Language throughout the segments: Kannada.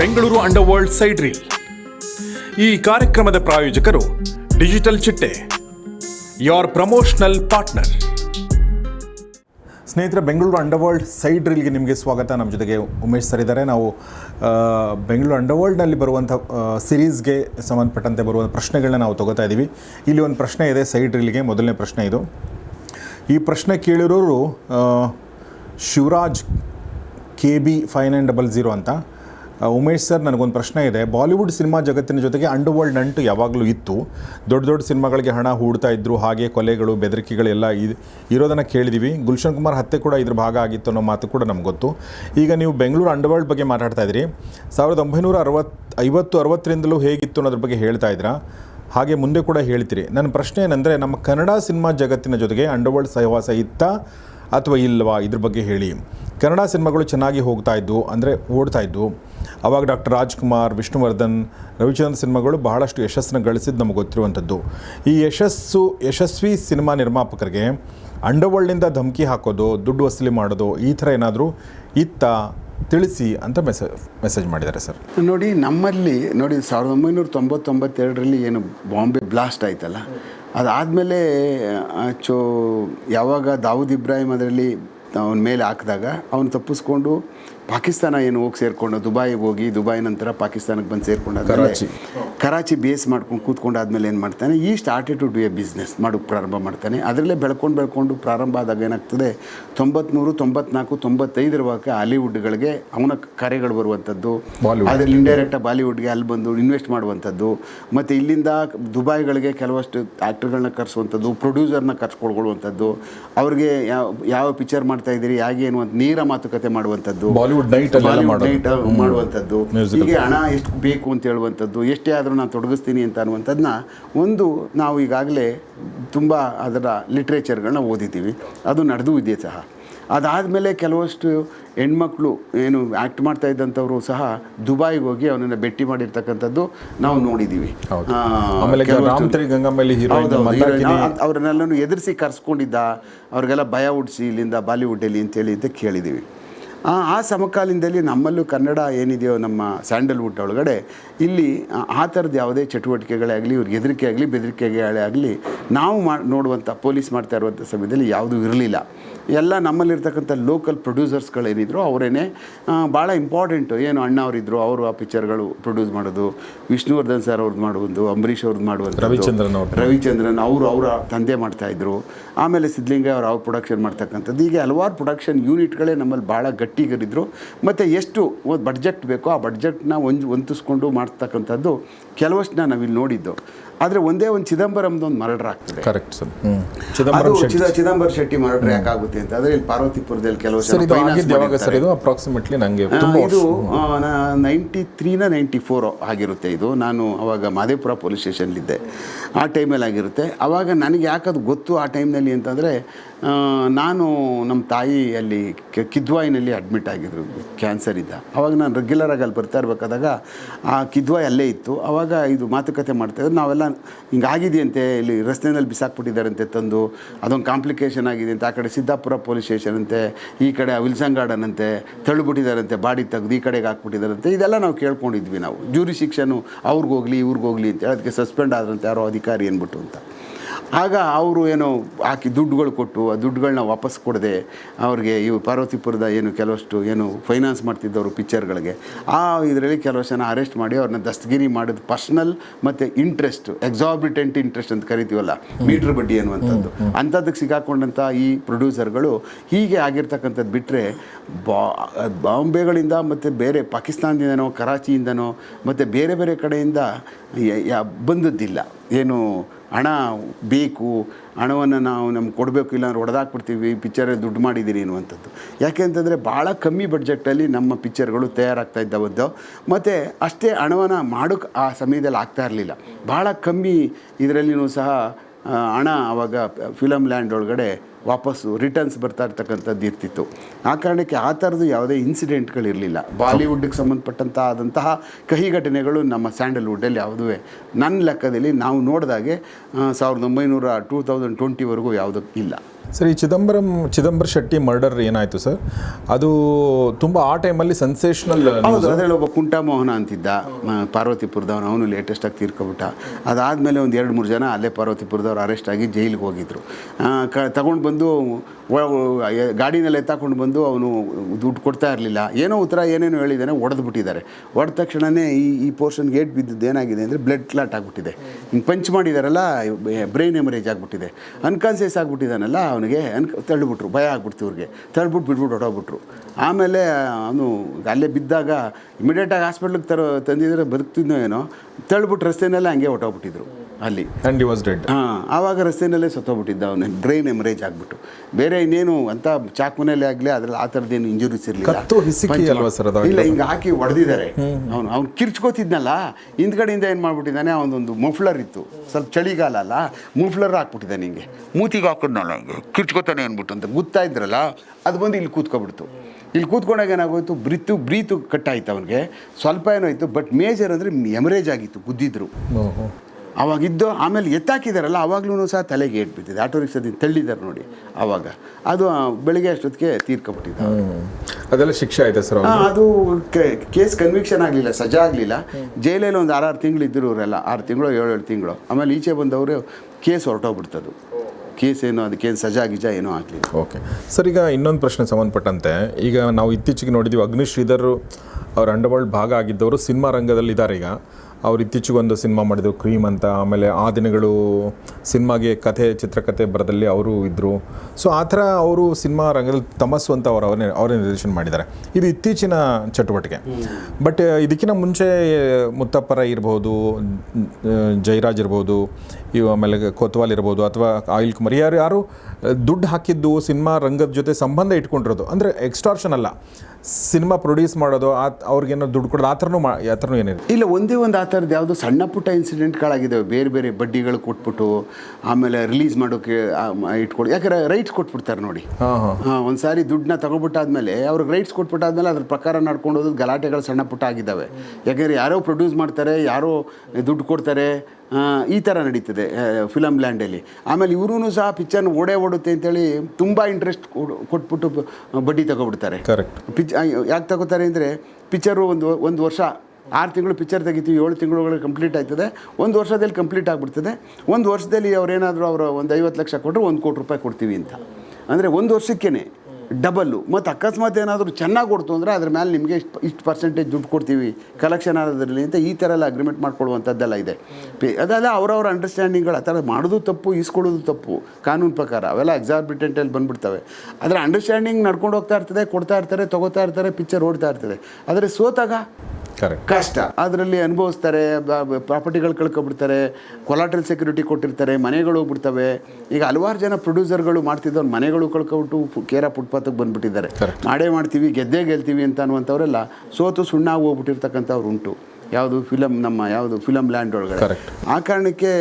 Bengaluru underworld side reel. ಈ ಕಾರ್ಯಕ್ರಮದ ಪ್ರಾಯೋಜಕರು ಡಿಜಿಟಲ್ ಚಿಟ್ಟೆ ಯೋರ್ ಪ್ರಮೋಷನಲ್ ಪಾರ್ಟ್ನರ್ ಸ್ನೇಹಿತರೆ, ಬೆಂಗಳೂರು ಅಂಡರ್ವರ್ಲ್ಡ್ ಸೈಡ್ ರೀಲ್ಗೆ ನಿಮಗೆ ಸ್ವಾಗತ. ನಮ್ಮ ಜೊತೆಗೆ ಉಮೇಶ್ ಸರ್ ಇದ್ದಾರೆ. ನಾವು ಬೆಂಗಳೂರು ಅಂಡರ್ವರ್ಲ್ಡ್ನಲ್ಲಿ ಬರುವಂಥ ಸಿರೀಸ್ಗೆ ಸಂಬಂಧಪಟ್ಟಂತೆ ಬರುವ ಪ್ರಶ್ನೆಗಳನ್ನ ನಾವು ತಗೋತಾ ಇದ್ದೀವಿ. ಇಲ್ಲಿ ಒಂದು ಪ್ರಶ್ನೆ ಇದೆ ಸೈಡ್ ರೀಲ್ಗೆ. ಮೊದಲನೇ ಪ್ರಶ್ನೆ ಇದು. ಈ ಪ್ರಶ್ನೆ ಕೇಳಿರೋರು Shivraj K B five nine double zero ಅಂತ. ಉಮೇಶ್ ಸರ್, ನನಗೊಂದು ಪ್ರಶ್ನೆ ಇದೆ. ಬಾಲಿವುಡ್ ಸಿನಿಮಾ ಜಗತ್ತಿನ ಜೊತೆಗೆ ಅಂಡರ್ವರ್ಲ್ಡ್ ನಂಟು ಯಾವಾಗಲೂ ಇತ್ತು. ದೊಡ್ಡ ದೊಡ್ಡ ಸಿನಿಮಾಗಳಿಗೆ ಹಣ ಹೂಡ್ತಾ ಇದ್ರು. ಹಾಗೆ ಕೊಲೆಗಳು, ಬೆದರಿಕೆಗಳೆಲ್ಲ ಇರೋದನ್ನು ಕೇಳಿದ್ದೀವಿ ಗುಲ್ಶನ್ ಕುಮಾರ್ ಹತ್ಯೆ ಕೂಡ ಇದ್ರ ಭಾಗ ಆಗಿತ್ತು ಅನ್ನೋ ಮಾತು ಕೂಡ ನಮ್ಗೆ ಗೊತ್ತು. ಈಗ ನೀವು ಬೆಂಗಳೂರು ಅಂಡರ್ವರ್ಲ್ಡ್ ಬಗ್ಗೆ ಮಾತಾಡ್ತಾ ಇದ್ದೀರಿ ಸಾವಿರದ ಒಂಬೈನೂರ ಅರವತ್ತು ಐವತ್ತು, ಅರವತ್ತರಿಂದಲೂ ಹೇಗಿತ್ತು ಅನ್ನೋದ್ರ ಬಗ್ಗೆ ಹೇಳ್ತಾ ಇದ್ದೀರಾ ಹಾಗೆ ಮುಂದೆ ಕೂಡ ಹೇಳ್ತೀರಿ. ನನ್ನ ಪ್ರಶ್ನೆ ಏನಂದರೆ, ನಮ್ಮ ಕನ್ನಡ ಸಿನಿಮಾ ಜಗತ್ತಿನ ಜೊತೆಗೆ ಅಂಡರ್ವರ್ಲ್ಡ್ ಸಹವಾಸ ಇತ್ತ ಅಥವಾ ಇಲ್ವಾ? ಇದ್ರ ಬಗ್ಗೆ ಹೇಳಿ. ಕನ್ನಡ ಸಿನಿಮಾಗಳು ಚೆನ್ನಾಗಿ ಹೋಗ್ತಾ ಇದ್ವು ಅಂದರೆ ಓಡ್ತಾ ಇದ್ವು. ಅವಾಗ ಡಾಕ್ಟರ್ ರಾಜ್ಕುಮಾರ್, ವಿಷ್ಣುವರ್ಧನ್, ರವಿಚಂದ್ರ ಸಿನಿಮಾಗಳು ಬಹಳಷ್ಟು ಯಶಸ್ಸನ್ನು ಗಳಿಸಿದ್ದು ನಮಗೆ ಗೊತ್ತಿರುವಂಥದ್ದು. ಈ ಯಶಸ್ಸು, ಯಶಸ್ವಿ ಸಿನಿಮಾ ನಿರ್ಮಾಪಕರಿಗೆ ಅಂಡರ್ವರ್ಲ್ಡಿಂದ ಧಮಕಿ ಹಾಕೋದು, ದುಡ್ಡು ವಸೂಲಿ ಮಾಡೋದು, ಈ ಥರ ಏನಾದರೂ ಇತ್ತ ತಿಳಿಸಿ ಅಂತ ಮೆಸೇಜ್ ಮೆಸೇಜ್ ಮಾಡಿದ್ದಾರೆ ಸರ್. ನೋಡಿ, ನಮ್ಮಲ್ಲಿ, ನೋಡಿ, ಸಾವಿರದ ಒಂಬೈನೂರ ತೊಂಬತ್ತೊಂಬತ್ತೆರಡರಲ್ಲಿ ಏನು ಬಾಂಬೆ ಬ್ಲಾಸ್ಟ್ ಆಯ್ತಲ್ಲ? ಅದಾದಮೇಲೆ ಚೋ, ಯಾವಾಗ ದಾವೂದ್ ಇಬ್ರಾಹಿಂ ಅದರಲ್ಲಿ ಅವನ ಮೇಲೆ ಹಾಕಿದಾಗ ಅವನು ತಪ್ಪಿಸ್ಕೊಂಡು ಪಾಕಿಸ್ತಾನ ಏನು ಹೋಗಿ ಸೇರಿಕೊಂಡು ದುಬಾಯಿಗೆ ಹೋಗಿ ದುಬೈ ನಂತರ ಪಾಕಿಸ್ತಾನಕ್ಕೆ ಬಂದು ಸೇರ್ಕೊಂಡು ಕರಾಚಿ. ಕರಾಚಿ ಬೇಸ್ ಮಾಡ್ಕೊಂಡು ಕೂತ್ಕೊಂಡಾದ್ಮೇಲೆ ಏನು ಮಾಡ್ತಾನೆ ಈ started to do a business ಮಾಡೋಕ್ಕೆ ಪ್ರಾರಂಭ ಮಾಡ್ತಾನೆ. ಅದರಲ್ಲೇ ಬೆಳ್ಕೊಂಡು ಬೆಳ್ಕೊಂಡು ಪ್ರಾರಂಭ ಆದಾಗ ಏನಾಗ್ತದೆ ತೊಂಬತ್ತ್ಮೂರು ತೊಂಬತ್ನಾಲ್ಕು ತೊಂಬತ್ತೈದರವಾಗ ಹಾಲಿವುಡ್ಗಳಿಗೆ ಅವನ ಕರೆಗಳು ಬರುವಂಥದ್ದು ಅದರಲ್ಲಿ ಇಂಡೈರೆಕ್ಟಾಗಿ ಬಾಲಿವುಡ್ಗೆ ಅಲ್ಲಿ ಬಂದು ಇನ್ವೆಸ್ಟ್ ಮಾಡುವಂಥದ್ದು ಮತ್ತು ಇಲ್ಲಿಂದ ದುಬೈಗಳಿಗೆ ಕೆಲವಷ್ಟು ಆ್ಯಕ್ಟರ್ಗಳನ್ನ ಕರೆಸುವಂಥದ್ದು ಪ್ರೊಡ್ಯೂಸರ್ನ ಕರ್ಸ್ಕೊಳ್ಕೊಳ್ಳುವಂಥದ್ದು ಅವ್ರಿಗೆ ಯಾವ ಯಾವ ಪಿಕ್ಚರ್ ಮಾಡ್ತಾ ಇದ್ದೀರಿ ಹೇಗೆ ಏನು ಅಂತ ನೇರ ಮಾತುಕತೆ ಮಾಡುವಂಥದ್ದು. Bollywood ನೈಟ್ ನೈಟ್ ಮಾಡುವಂಥದ್ದು. ಹೀಗೆ ಹಣ ಎಷ್ಟು ಬೇಕು ಅಂತ ಹೇಳುವಂಥದ್ದು ಎಷ್ಟೇ ಆದರೂ ನಾನು ತೊಡಗಿಸ್ತೀನಿ ಅಂತ ಅನ್ನುವಂಥದ್ದನ್ನ ಒಂದು ನಾವು ಈಗಾಗಲೇ ತುಂಬ ಅದರ ಲಿಟ್ರೇಚರ್ಗಳನ್ನ ಓದಿದ್ದೀವಿ. ಅದು ನಡೆದೂ ಇದೆ ಸಹ. ಅದಾದಮೇಲೆ ಕೆಲವಷ್ಟು ಹೆಣ್ಮಕ್ಳು ಏನು ಆ್ಯಕ್ಟ್ ಮಾಡ್ತಾ ಇದ್ದಂಥವರು ಸಹ ದುಬೈಗೆ ಹೋಗಿ ಅವನನ್ನು ಭೇಟಿ ಮಾಡಿರ್ತಕ್ಕಂಥದ್ದು ನಾವು ನೋಡಿದ್ದೀವಿ. ಅವ್ರನ್ನೆಲ್ಲನೂ ಎದುರಿಸಿ ಕರ್ಸ್ಕೊಂಡಿದ್ದ ಅವ್ರಿಗೆಲ್ಲ ಭಯ ಹುಡ್ಸಿ ಇಲ್ಲಿಂದ ಬಾಲಿವುಡ್ಡಲ್ಲಿ ಅಂತೇಳಿ ಅಂತ ಕೇಳಿದ್ದೀವಿ. ಆ ಸಮಕಾಲೀನದಲ್ಲಿ ನಮ್ಮಲ್ಲೂ ಕನ್ನಡ ಏನಿದೆಯೋ ನಮ್ಮ ಸ್ಯಾಂಡಲ್ವುಡ್ ಒಳಗಡೆ ಇಲ್ಲಿ ಆ- ಥರದ ಥರದ್ದು ಯಾವುದೇ ಚಟುವಟಿಕೆಗಳೇ ಆಗಲಿ ಇವ್ರಿಗೆ ಹೆದರಿಕೆ ಆಗಲಿ ಬೆದರಿಕೆಗಳೇ ಆಗಲಿ ನಾವು ಮಾ ನೋಡುವಂಥ ಪೊಲೀಸ್ ಮಾಡ್ತಾ ಇರುವಂಥ ಸಮಯದಲ್ಲಿ ಯಾವುದೂ ಇರಲಿಲ್ಲ. ಎಲ್ಲ ನಮ್ಮಲ್ಲಿರ್ತಕ್ಕಂಥ ಲೋಕಲ್ ಪ್ರೊಡ್ಯೂಸರ್ಸ್ಗಳೇನಿದ್ರು ಅವರೇನೆ ಭಾಳ ಇಂಪಾರ್ಟೆಂಟು. ಏನು ಅಣ್ಣ ಅವರಿದ್ದರು ಅವರು ಆ ಪಿಕ್ಚರ್ಗಳು ಪ್ರೊಡ್ಯೂಸ್ ಮಾಡೋದು ವಿಷ್ಣುವರ್ಧನ್ ಸರ್ ಅವ್ರದ್ದು ಮಾಡುವುದು ಅಂಬರೀಷ್ ಅವ್ರದ್ದು ಮಾಡುವಂಥ ರವಿಚಂದ್ರನ್ ಅವರು ರವಿಚಂದ್ರನ್ ಅವರು ಅವರ ತಂದೆ ಮಾಡ್ತಾಯಿದ್ರು ಆಮೇಲೆ ಸಿದ್ಧಲಿಂಗ ಅವರು ಅವ್ರು ಪ್ರೊಡಕ್ಷನ್ ಮಾಡ್ತಕ್ಕಂಥದ್ದು. ಹೀಗೆ ಹಲವಾರು ಪ್ರೊಡಕ್ಷನ್ ಯೂನಿಟ್ಗಳೇ ನಮ್ಮಲ್ಲಿ ಭಾಳ ಗಟ್ಟಿಗರಿದ್ರು. ಮತ್ತು ಎಷ್ಟು ಬಡ್ಜೆಟ್ ಬೇಕೋ ಆ ಬಡ್ಜೆಟ್ನ ಒಂದು ಹೊಂತಿಸ್ಕೊಂಡು ಮಾಡ್ತಕ್ಕಂಥದ್ದು ಕೆಲವಷ್ಟನ್ನ ನಾವಿಲ್ಲಿ ನೋಡಿದ್ದು. ಆದರೆ ಒಂದೇ ಒಂದು ಚಿದಂಬರಂದು ಒಂದು ಮರ್ಡರ್ ಆಗ್ತದೆ ಕರೆಕ್ಟ್ ಸರ್ ಚಿದಂಬರಂ ಶೆಟ್ಟಿ. ಚಿದ ಚಿದಂಬರ ಶೆಟ್ಟಿ ಮರ್ಡರ್ ಯಾಕಾಗುತ್ತೆ ಅಂತ. ಅಂದರೆ ಇಲ್ಲಿ ಪಾರ್ವತಿಪುರದಲ್ಲಿ ಕೆಲವು ಜನ ಸರ್ ಇದು? ಅಪ್ರಾಕ್ಸಿಮೇಟ್ಲಿ ನನಗೆ ಇದು ನೈಂಟಿ ತ್ರೀನ ನೈಂಟಿ ಫೋರ್ ಆಗಿರುತ್ತೆ ಇದು. ನಾನು ಅವಾಗ ಮಾದೇಪುರ ಪೊಲೀಸ್ ಸ್ಟೇಷನ್ಲಿದ್ದೆ ಆ ಟೈಮಲ್ಲಿ ಆಗಿರುತ್ತೆ. ಅವಾಗ ನನಗೆ ಯಾಕದು ಗೊತ್ತು ಆ ಟೈಮ್ನಲ್ಲಿ ಅಂತಂದರೆ ನಾನು ನಮ್ಮ ತಾಯಿ ಅಲ್ಲಿ ಕಿದ್ವಾಯಿನಲ್ಲಿ ಅಡ್ಮಿಟ್ ಆಗಿದ್ರು ಕ್ಯಾನ್ಸರ್ ಇದ್ದ. ಅವಾಗ ನಾನು ರೆಗ್ಯುಲರಾಗಿ ಅಲ್ಲಿ ಬರ್ತಾ ಇರಬೇಕಾದಾಗ ಆ ಕಿದ್ವಾಯಿ ಅಲ್ಲೇ ಇತ್ತು. ಅವಾಗ ಇದು ಮಾತುಕತೆ ಮಾಡ್ತಾಯಿದ್ರು ನಾವೆಲ್ಲ ಹಿಂಗಾಗಿದೆಯಂತೆ, ಇಲ್ಲಿ ರಸ್ತೆಯಲ್ಲಿ ಬಿಸಾಕ್ಬಿಟ್ಟಿದ್ದಾರಂತೆ ತಂದು, ಅದೊಂದು ಕಾಂಪ್ಲಿಕೇಶನ್ ಆಗಿದೆ ಅಂತ, ಆ ಕಡೆ ಸಿದ್ದಾಪುರ ಪೊಲೀಸ್ ಸ್ಟೇಷನ್ ಅಂತೆ, ಈ ಕಡೆ ವಿಲ್ಸನ್ ಗಾರ್ಡನ್ ಅಂತೆ, ತಳ್ಳಿಬಿಟ್ಟಿದ್ದಾರಂತೆ, ಬಾಡಿ ತೆಗೆದು ಈ ಕಡೆಗೆ ಹಾಕ್ಬಿಟ್ಟಿದ್ದಾರಂತೆ, ಇದೆಲ್ಲ ನಾವು ಕೇಳ್ಕೊಂಡಿದ್ವಿ ನಾವು. ಜೂರಿ ಶಿಕ್ಷನು ಅವ್ರಿಗೋಗ್ಲಿ, ಇವ್ರಿಗೋಗ್ಲಿ ಅಂತ ಹೇಳಿ, ಅದಕ್ಕೆ ಸಸ್ಪೆಂಡ್ ಆದ್ರಂತೆ ಯಾರೋ ಅಧಿಕಾರಿ ಅಂದ್ಬಿಟ್ಟು ಅಂತ. ಆಗ ಅವರು ಏನೋ ಹಾಕಿ ದುಡ್ಡುಗಳು ಕೊಟ್ಟು ಆ ದುಡ್ಡುಗಳನ್ನ ವಾಪಸ್ ಕೊಡದೆ ಅವ್ರಿಗೆ ಇವು ಪಾರ್ವತಿಪುರದ ಏನು ಕೆಲವಷ್ಟು ಏನು ಫೈನಾನ್ಸ್ ಮಾಡ್ತಿದ್ದವರು ಪಿಕ್ಚರ್ಗಳಿಗೆ ಆ ಇದರಲ್ಲಿ ಕೆಲವಷ್ಟು ಜನ ಅರೆಸ್ಟ್ ಮಾಡಿ ಅವ್ರನ್ನ ದಸ್ತಗಿರಿ ಮಾಡಿದ ಪರ್ಸ್ನಲ್ ಮತ್ತು ಇಂಟ್ರೆಸ್ಟ್ ಎಕ್ಸಾಬಿಟೆಂಟ್ ಇಂಟ್ರೆಸ್ಟ್ ಅಂತ ಕರಿತೀವಲ್ಲ ಮೀಟ್ರ್ ಬಡ್ಡಿ ಅನ್ನುವಂಥದ್ದು ಅಂಥದ್ದಕ್ಕೆ ಸಿಗಾಕೊಂಡಂಥ ಈ ಪ್ರೊಡ್ಯೂಸರ್ಗಳು ಹೀಗೆ ಆಗಿರ್ತಕ್ಕಂಥದ್ದು ಬಿಟ್ಟರೆ ಬಾ ಬಾಂಬೆಗಳಿಂದ ಮತ್ತು ಬೇರೆ ಪಾಕಿಸ್ತಾನದಿಂದನೋ ಕರಾಚಿಯಿಂದನೋ ಮತ್ತು ಬೇರೆ ಬೇರೆ ಕಡೆಯಿಂದ ಬಂದದ್ದಿಲ್ಲ. ಏನು ಹಣ ಬೇಕು, ಹಣವನ್ನು ನಾವು ನಮ್ಗೆ ಕೊಡಬೇಕು ಇಲ್ಲ ಅಂದ್ರೆ ಹೊಡೆದಾಕ್ಬಿಡ್ತೀವಿ, ಪಿಕ್ಚರ್ ದುಡ್ಡು ಮಾಡಿದ್ದೀರಿ ಅನ್ನುವಂಥದ್ದು. ಯಾಕೆ ಅಂತಂದರೆ ಭಾಳ ಕಮ್ಮಿ ಬಡ್ಜೆಟಲ್ಲಿ ನಮ್ಮ ಪಿಕ್ಚರ್ಗಳು ತಯಾರಾಗ್ತಾ ಇದ್ದವದ್ದು ಮತ್ತು ಅಷ್ಟೇ ಹಣವನ್ನು ಮಾಡೋಕ್ಕೆ ಆ ಸಮಯದಲ್ಲಿ ಆಗ್ತಾ ಇರಲಿಲ್ಲ. ಭಾಳ ಕಮ್ಮಿ ಇದರಲ್ಲಿಯೂ ಸಹ ಹಣ ಆವಾಗ ಫಿಲಮ್ ಲ್ಯಾಂಡ್ ಒಳಗಡೆ ವಾಪಸ್ಸು ರಿಟರ್ನ್ಸ್ ಬರ್ತಾ ಇರ್ತಕ್ಕಂಥದ್ದು ಇರ್ತಿತ್ತು. ಆ ಕಾರಣಕ್ಕೆ ಆ ಥರದ್ದು ಯಾವುದೇ ಇನ್ಸಿಡೆಂಟ್ಗಳಿರಲಿಲ್ಲ ಬಾಲಿವುಡ್ಗೆ ಸಂಬಂಧಪಟ್ಟಂಥ ಆದಂತಹ ಕಹಿ ಘಟನೆಗಳು ನಮ್ಮ ಸ್ಯಾಂಡಲ್ವುಡ್ಡಲ್ಲಿ ಯಾವುದೂ ನನ್ನ ಲೆಕ್ಕದಲ್ಲಿ ನಾವು ನೋಡಿದಾಗೆ ಸಾವಿರದ ಒಂಬೈನೂರ ಟೂ ತೌಸಂಡ್ ಟ್ವೆಂಟಿವರೆಗೂ ಯಾವುದೂ ಇಲ್ಲ. ಸರ್, ಈ ಚಿದಂಬರಂ, ಚಿದಂಬರ ಶೆಟ್ಟಿ ಮರ್ಡರ್ ಏನಾಯಿತು ಸರ್? ಅದು ತುಂಬ ಆ ಟೈಮಲ್ಲಿ ಸೆನ್ಸೇಷನಲ್ ಅದರಲ್ಲಿ ಒಬ್ಬ ಕುಂಟಾ ಮೋಹನ ಅಂತಿದ್ದ ಪಾರ್ವತಿಪುರದವನು ಅವನು ಲೇಟೆಸ್ಟಾಗಿ ತೀರ್ಕೊಬಿಟ್ಟ. ಅದಾದಮೇಲೆ ಒಂದು ಎರಡು ಮೂರು ಜನ ಅಲ್ಲೇ ಪಾರ್ವತಿಪುರದವ್ರು ಅರೆಸ್ಟ್ ಆಗಿ ಜೈಲಿಗೆ ಹೋಗಿದ್ರು. ಕ, ತಗೊಂಡು ಬಂದು ಗಾಡಿನಲ್ಲಿ ಎತ್ತಾಕೊಂಡು ಬಂದು ಅವನು ದುಡ್ಡು ಕೊಡ್ತಾ ಇರಲಿಲ್ಲ. ಏನೋ ಉತ್ತರ ಏನೇನೋ ಹೇಳಿದ್ದಾನೆ ಒಡೆದು ಬಿಟ್ಟಿದ್ದಾರೆ. ಹೊಡೆದ ತಕ್ಷಣವೇ ಈ ಈ ಪೋರ್ಷನ್ ಗೇಟ್ ಬಿದ್ದಿದ್ದು ಏನಾಗಿದೆ ಅಂದರೆ ಬ್ಲಡ್ ಕ್ಲಾಟ್ ಆಗಿಬಿಟ್ಟಿದೆ. ಪಂಚ್ ಮಾಡಿದಾರಲ್ಲ ಬ್ರೈನ್ ಎಮರೇಜ್ ಆಗಿಬಿಟ್ಟಿದೆ. ಅನ್ಕಾನ್ಸಿಯಸ್ ಆಗಿಬಿಟ್ಟಿದ್ದಾನಲ್ಲ ಅವನಿಗೆ ಅನ್ಕ ತಳ್ಳಿಬಿಟ್ರು, ಭಯ ಆಗ್ಬಿಡ್ತು ಇವ್ರಿಗೆ. ತಳ್ಳಿಬಿಟ್ಟು ಬಿಟ್ಬಿಟ್ಟು ಹೊಟ್ಟೋಗ್ಬಿಟ್ರು ಆಮೇಲೆ ಅವನು ಅಲ್ಲೇ ಬಿದ್ದಾಗ ಇಮಿಡಿಯೇಟಾಗಿ ಹಾಸ್ಪಿಟ್ಲಿಗೆ ತರೋ, ತಂದಿದ್ರೆ ಬದುಕ್ತಿದ್ನೋ ಏನೋ, ತಳ್ಳಿಬಿಟ್ಟು ರಸ್ತೆನಲ್ಲೇ ಹಂಗೆ ಹೊಟ್ಟೋಗ್ಬಿಟ್ಟಿದ್ರು ಅಲ್ಲಿ. ಅಂಡ್ ಈ ವಾಸ್ ಡೆಡ್ ಹಾಂ ಆವಾಗ ರಸ್ತೆಯಲ್ಲೇ ಸತ್ತೋಗ್ಬಿಟ್ಟಿದ್ದ ಅವನು. ಬ್ರೈನ್ ಎಮರೇಜ್ ಆಗಿಬಿಟ್ಟು. ಬೇರೆ ಇನ್ನೇನು ಅಂತ ಚಾಕುನಲ್ಲೇ ಆಗಲಿ ಅದ್ರಲ್ಲಿ ಆ ಥರದ್ದೇನು ಇಂಜುರೀಸ್ ಇರಲಿಲ್ಲ. ಅದು ಇಲ್ಲ ಹಿಂಗೆ ಹಾಕಿ ಹೊಡೆದಿದ್ದಾರೆ ಅವನು ಅವ್ನು ಕಿರ್ಚ್ಕೋತಿದ್ನಲ್ಲ ಹಿಂದ್ಗಡೆಯಿಂದ ಏನು ಮಾಡ್ಬಿಟ್ಟಿದ್ದಾನೆ ಅವನೊಂದು ಮಫ್ಲರ್ ಇತ್ತು. ಸ್ವಲ್ಪ ಚಳಿಗಾಲ ಅಲ್ಲ ಮಫ್ಲರ್ ಹಾಕ್ಬಿಟ್ಟಿದ್ದಾನೆ ಹಿಂಗೆ ಮೂತಿಗೆ ಹಾಕಿದ್ನಲ್ಲ ಹಿಂಗೆ ಕಿರ್ಚ್ಕೋತಾನೆ ಅಂದ್ಬಿಟ್ಟು ಅಂತ ಗೊತ್ತಾ ಇದ್ರಲ್ಲ ಅದು ಬಂದು ಇಲ್ಲಿ ಕೂತ್ಕೊಬಿಡ್ತು. ಇಲ್ಲಿ ಕೂತ್ಕೊಂಡಾಗ ಏನಾಗೋಯ್ತು ಬ್ರೀತು ಬ್ರೀತು ಕಟ್ಟಾಯ್ತು ಅವನಿಗೆ. ಸ್ವಲ್ಪ ಏನೋ ಆಯಿತು ಬಟ್ ಮೇಜರ್ ಅಂದರೆ ಎಮರೇಜ್ ಆಗಿತ್ತು ಗುದ್ದಿದ್ರು. ಅವಾಗಿದ್ದು ಆಮೇಲೆ ಎತ್ತಾಕಿದಾರಲ್ಲ ಆವಾಗ್ಲೂ ಸಹ ತಲೆಗೆ ಏಟ್ಬಿಟ್ಟಿದೆ ಆಟೋ ರಿಕ್ಷಾದಿಂದ ತಳ್ಳಿದ್ದಾರೆ ನೋಡಿ ಆವಾಗ ಅದು ಬೆಳಗ್ಗೆ ಅಷ್ಟೊತ್ತಿಗೆ ತೀರ್ಕೊಬಿಟ್ಟಿದ್ದ. ಅದೆಲ್ಲ ಶಿಕ್ಷೆ ಆಯ್ತಾ ಸರ್ ಅದು ಕೇಸ್ ಕನ್ವಿಕ್ಷನ್ ಆಗಲಿಲ್ಲ ಸಜಾ ಆಗಲಿಲ್ಲ. ಜೈಲಲ್ಲಿ ಒಂದು ಆರಾರು ತಿಂಗಳು ಇದ್ದರು ಅವರೆಲ್ಲ ಆರು ತಿಂಗಳು ಏಳು ಏಳು ತಿಂಗಳು. ಆಮೇಲೆ ಈಚೆ ಬಂದವರು ಕೇಸ್ ಹೊರಟೋಗ್ಬಿಡ್ತದು. ಕೇಸ್ ಏನೋ ಅದಕ್ಕೇನು ಸಜಾ ಗಿಜ ಏನೂ ಆಗಲಿಲ್ಲ. ಓಕೆ. ಸರ್ ಈಗ ಇನ್ನೊಂದು ಪ್ರಶ್ನೆ ಸಂಬಂಧಪಟ್ಟಂತೆ. ಈಗ ನಾವು ಇತ್ತೀಚೆಗೆ ನೋಡಿದ್ದೀವಿ ಅಗ್ನಿಶ್ರೀಧರ್ ಅವ್ರ ಅಂಡವಾಳ್ ಭಾಗ ಆಗಿದ್ದವರು ಸಿನಿಮಾ ರಂಗದಲ್ಲಿದ್ದಾರೆ ಈಗ. ಅವ್ರು ಇತ್ತೀಚೆಗೊಂದು ಸಿನಿಮಾ ಮಾಡಿದ್ರು ಕ್ರೀಮ್ ಅಂತ. ಆಮೇಲೆ ಆ ದಿನಗಳು ಸಿನಿಮಾಗೆ ಕಥೆ, ಚಿತ್ರಕಥೆ ಬರದಲ್ಲಿ ಅವರು ಇದ್ದರು ಸೊ ಆ ಥರ ಅವರು ಸಿನಿಮಾ ರಂಗದಲ್ಲಿ ತಮಸ್ಸು ಅಂತ ಅವರು ಅವರೇ ಅವರೇ ನಿರ್ದೇಶನ ಮಾಡಿದ್ದಾರೆ. ಇದು ಇತ್ತೀಚಿನ ಚಟುವಟಿಕೆ. ಬಟ್ ಇದಕ್ಕಿಂತ ಮುಂಚೆ, ಮುತ್ತಪ್ಪರ ಇರ್ಬೋದು ಜಯರಾಜ್ ಇರ್ಬೋದು ಇವು ಆಮೇಲೆ ಕೊತ್ವಾಲ್ ಇರ್ಬೋದು ಅಥವಾ ಆಯಿಲ್ ಕುಮಾರ್ ಯಾರು ಯಾರು ದುಡ್ಡು ಹಾಕಿದ್ದು ಸಿನಿಮಾ ರಂಗದ ಜೊತೆ ಸಂಬಂಧ ಇಟ್ಕೊಂಡಿರೋದು. ಅಂದರೆ ಎಕ್ಸ್ಟಾರ್ಷನ್ ಅಲ್ಲ. ಸಿನಿಮಾ ಪ್ರೊಡ್ಯೂಸ್ ಮಾಡೋದು ಆ ಅವ್ರಿಗೇನೋ ದುಡ್ಡು ಕೊಡೋದು ಆ ಥರನೂ ಮಾ ಆ ಥರನೂ ಏನಿದೆ ಇಲ್ಲ ಒಂದೇ ಒಂದು ಆ ಥರದ್ದು ಯಾವುದು ಸಣ್ಣ ಪುಟ್ಟ ಇನ್ಸಿಡೆಂಟ್ಗಳಾಗಿದ್ದಾವೆ ಬೇರೆ ಬೇರೆ ಬಡ್ಡಿಗಳು ಕೊಟ್ಬಿಟ್ಟು ಆಮೇಲೆ ರಿಲೀಸ್ ಮಾಡೋಕ್ಕೆ ಇಟ್ಕೊಳ್ಳಿ ಯಾಕಂದರೆ ರೈಟ್ಸ್ ಕೊಟ್ಬಿಡ್ತಾರೆ ನೋಡಿ. ಹಾಂ ಹಾಂ. ಹಾಂ ಒಂದು ಸಾರಿ ದುಡ್ಡನ್ನ ತಗೊಬಿಟ್ಟಾದ್ಮೇಲೆ ಅವ್ರಿಗೆ ರೈಟ್ಸ್ ಕೊಟ್ಬಿಟ್ಟಾದ್ಮೇಲೆ ಅದ್ರ ಪ್ರಕಾರ ನಡ್ಕೊಂಡು ಗಲಾಟೆಗಳು ಸಣ್ಣ ಪುಟ್ಟ ಆಗಿದ್ದಾವೆ. ಯಾಕೆಂದರೆ ಯಾರೋ ಪ್ರೊಡ್ಯೂಸ್ ಮಾಡ್ತಾರೆ ಯಾರೋ ದುಡ್ಡು ಕೊಡ್ತಾರೆ ಈ ಥರ ನಡೀತದೆ ಫಿಲಮ್ ಲ್ಯಾಂಡಲ್ಲಿ ಆಮೇಲೆ ಇವ್ರೂ ಸಹ ಪಿಕ್ಚರ್ನ ಓಡೇ ಓಡುತ್ತೆ ಅಂತೇಳಿ ತುಂಬ ಇಂಟ್ರೆಸ್ಟ್ ಕೊಟ್ಬಿಟ್ಟು ಬಡ್ಡಿ ತಗೊಬಿಡ್ತಾರೆ. ಕರೆಕ್ಟ್ ಪಿಚ್ ಯಾಕೆ ತಗೋತಾರೆ ಅಂದರೆ ಪಿಕ್ಚರು ಒಂದು ಒಂದು ವರ್ಷ ಆರು ತಿಂಗಳು ಪಿಕ್ಚರ್ ತೆಗಿತೀವಿ ಏಳು ತಿಂಗಳುಗಳು ಕಂಪ್ಲೀಟ್ ಆಯ್ತದೆ. ಒಂದು ವರ್ಷದಲ್ಲಿ ಕಂಪ್ಲೀಟ್ ಆಗಿಬಿಡ್ತದೆ. ಒಂದು ವರ್ಷದಲ್ಲಿ ಅವ್ರೇನಾದರೂ ಅವರು ಒಂದು ಐವತ್ತು ಲಕ್ಷ ಕೊಟ್ಟರು ಒಂದು ಕೋಟಿ ರೂಪಾಯಿ ಕೊಡ್ತೀವಿ ಅಂತ. ಅಂದರೆ ಒಂದು ವರ್ಷಕ್ಕೇ ಡಬಲ್ಲು. ಮತ್ತು ಅಕಸ್ಮಾತ್ ಏನಾದರೂ ಚೆನ್ನಾಗಿ ಕೊಡ್ತು ಅಂದರೆ ಅದ್ರ ಮೇಲೆ ನಿಮಗೆ ಇಷ್ಟು ಇಷ್ಟು ಪರ್ಸೆಂಟೇಜ್ ದುಡ್ಡು ಕೊಡ್ತೀವಿ. ಕಲೆಕ್ಷನ್ ಆಗೋದ್ರಲ್ಲಿ ಅಂತ ಈ ಥರ ಎಲ್ಲ ಅಗ್ರಿಮೆಂಟ್ ಮಾಡ್ಕೊಳ್ಳುವಂಥದ್ದೆಲ್ಲ ಇದೆ. ಅದೆಲ್ಲ ಅವರವರ ಅಂಡರ್ಸ್ಟ್ಯಾಂಡಿಂಗ್ಗಳು ಆ ಥರ ಮಾಡೋದು ತಪ್ಪು, ಈಸ್ಕೊಳ್ಳೋದು ತಪ್ಪು, ಕಾನೂನು ಪ್ರಕಾರ. ಅವೆಲ್ಲ ಎಕ್ಸಾರ್ಬಿಟೆಂಟಲ್ಲಿ ಬಂದ್ಬಿಡ್ತವೆ. ಅದರ ಅಂಡರ್ಸ್ಟ್ಯಾಂಡಿಂಗ್ ನಡ್ಕೊಂಡು ಹೋಗ್ತಾ ಇರ್ತದೆ, ಕೊಡ್ತಾ ಇರ್ತಾರೆ, ತೊಗೋತಾ ಇರ್ತಾರೆ ಪಿಕ್ಚರ್ ಓಡ್ತಾ ಇರ್ತದೆ. ಆದರೆ ಸೋತಾಗ? ಕಷ್ಟ. ಅದರಲ್ಲಿ ಅನುಭವಿಸ್ತಾರೆ ಪ್ರಾಪರ್ಟಿಗಳು ಕಳ್ಕೊಬಿಡ್ತಾರೆ ಕೊಲಾಟ್ರಲ್ ಸೆಕ್ಯೂರಿಟಿ ಕೊಟ್ಟಿರ್ತಾರೆ ಮನೆಗಳು ಹೋಗ್ಬಿಡ್ತವೆ. ಈಗ ಹಲವಾರು ಜನ ಪ್ರೊಡ್ಯೂಸರ್ಗಳು ಮಾಡ್ತಿದ್ದವ್ರು ಮನೆಗಳು ಕಳ್ಕೊಬಿಟ್ಟು ಕೇರ ಫುಟ್ಪಾತ್ಗೆ ಬಂದ್ಬಿಟ್ಟಿದ್ದಾರೆ. ಮಾಡೇ ಮಾಡ್ತೀವಿ ಗೆದ್ದೇ ಗೆಲ್ತೀವಿ ಅಂತ ಅನ್ನುವಂಥವರೆಲ್ಲ ಸೋತು ಸುಣ್ಣ ಹೋಗ್ಬಿಟ್ಟಿರ್ತಕ್ಕಂಥವ್ರು ಉಂಟು. ಯಾವುದು ಫಿಲಮ್ ನಮ್ಮ ಯಾವುದು ಫಿಲಮ್ ಲ್ಯಾಂಡ್ ಒಳಗಡೆ. ಆ ಕಾರಣಕ್ಕೆ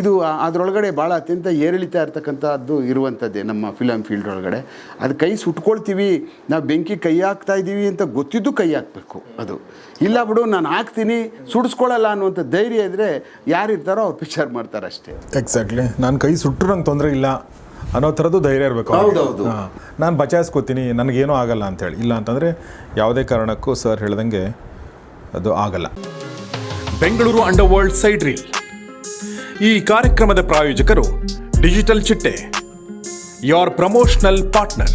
ಇದು ಅದರೊಳಗಡೆ ಭಾಳ ಅತ್ಯಂತ ಏರಿಳಿತ ಇರ್ತಕ್ಕಂಥದ್ದು ಇರುವಂಥದ್ದೇ ನಮ್ಮ ಫಿಲಮ್ ಫೀಲ್ಡ್ ಒಳಗಡೆ. ಅದು ಕೈ ಸುಟ್ಕೊಳ್ತೀವಿ ನಾವು ಬೆಂಕಿ ಕೈ ಹಾಕ್ತಾ ಇದ್ದೀವಿ ಅಂತ ಗೊತ್ತಿದ್ದು ಕೈ ಹಾಕಬೇಕು ಅದು. ಇಲ್ಲ ಬಿಡು ನಾನು ಹಾಕ್ತೀನಿ ಸುಡಿಸ್ಕೊಳ್ಳಲ್ಲ ಅನ್ನುವಂಥ ಧೈರ್ಯ ಇದ್ದರೆ ಯಾರು ಇರ್ತಾರೋ ಅವ್ರು ಪಿಕ್ಚರ್ ಮಾಡ್ತಾರೆ ಅಷ್ಟೇ. ಎಕ್ಸಾಕ್ಟ್ಲಿ ನಾನು ಕೈ ಸುಟ್ಟರು ನಂಗೆ ತೊಂದರೆ ಇಲ್ಲ ಅನ್ನೋ ಥರದ್ದು ಧೈರ್ಯ ಇರಬೇಕು ಹೌದೌದು. ನಾನು ಬಚಾಯಿಸ್ಕೋತೀನಿ ನನಗೇನೂ ಆಗಲ್ಲ ಅಂತೇಳಿ ಇಲ್ಲ ಅಂತಂದರೆ ಯಾವುದೇ ಕಾರಣಕ್ಕೂ ಸರ್ ಹೇಳ್ದಂಗೆ ಅದು ಆಗಲ್ಲ. Bengaluru underworld side reel. ಈ ಕಾರ್ಯಕ್ರಮದ ಪ್ರಾಯೋಜಕರು ಡಿಜಿಟಲ್ ಚಿಟ್ಟೆ ಯೋರ್ ಪ್ರಮೋಷನಲ್ ಪಾರ್ಟ್ನರ್